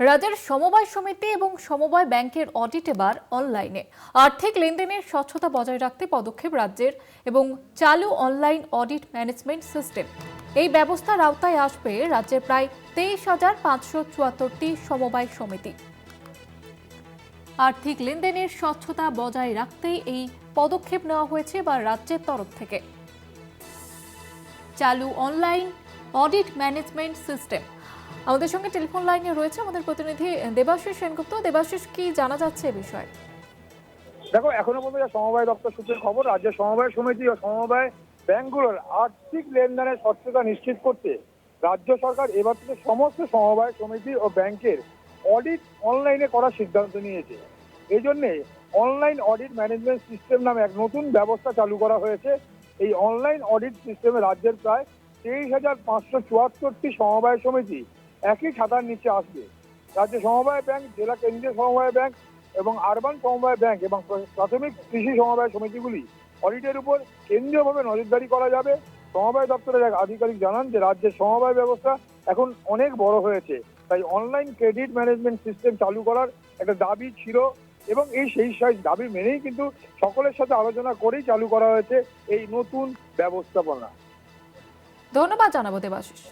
রাজ্যের সমবায় সমিতি এবং সমবায় ব্যাংকের অডিট এবার অনলাইনে আর্থিক লেনদেনের স্বচ্ছতা বজায় রাখতে পদক্ষেপ রাজ্যের এবং চালু অনলাইন অডিট ম্যানেজমেন্ট সিস্টেম এই ব্যবস্থার আওতায় আসবে রাজ্যের প্রায় তেইশ হাজার পাঁচশো চুয়াত্তরটি সমবায় সমিতি। আর্থিক লেনদেনের স্বচ্ছতা বজায় রাখতেই এই পদক্ষেপ নেওয়া হয়েছে বা রাজ্যের তরফ থেকে। চালু অনলাইন অডিট ম্যানেজমেন্ট সিস্টেম। আমাদের সঙ্গে টেলিফোন লাইনে রয়েছে আমাদের প্রতিনিধি দেবাশিস সেনগুপ্ত। দেবাশিস, কি জানা যাচ্ছে এ বিষয়ে? দেখো, এখনও পর্যন্ত সমবায় দপ্তর সূত্রের খবর রাজ্যের সমবায় সমিতি ও সমবায় ব্যাংকগুলোর আর্থিক লেনদেনের স্বচ্ছতা নিশ্চিত করতে রাজ্য সরকার এবার থেকে সমস্ত সমবায় সমিতি ও ব্যাংকের অডিট অনলাইনে করার সিদ্ধান্ত নিয়েছে। এই জন্যে অনলাইন অডিট ম্যানেজমেন্ট সিস্টেম নামে এক নতুন ব্যবস্থা চালু করা হয়েছে। এই অনলাইন অডিট সিস্টেমে রাজ্যের প্রায় তেইশ হাজার পাঁচশো চুয়াত্তরটি সমবায় সমিতি একই ছাতার নিচে আসবে। রাজ্য সমবায় ব্যাংক, জেলা কেন্দ্রীয় সমবায় ব্যাংক এবং আরবান সমবায় ব্যাংক এবং প্রাথমিক কৃষি সমবায় সমিতিগুলি অডিটের উপর কেন্দ্রীয়ভাবে নজরদারি করা যাবে। সমবায় দপ্তরের এক আধিকারিক জানান যে, রাজ্যের সমবায় ব্যবস্থা এখন অনেক বড় হয়েছে। তাই অনলাইন ক্রেডিট ম্যানেজমেন্ট সিস্টেম চালু করার একটা দাবি ছিল এবং এই সেই সাইজ দাবি মেনেই কিন্তু সকলের সাথে আলোচনা করেই চালু করা হয়েছে এই নতুন ব্যবস্থাপনা। ধন্যবাদ জানাব দেবাশিস।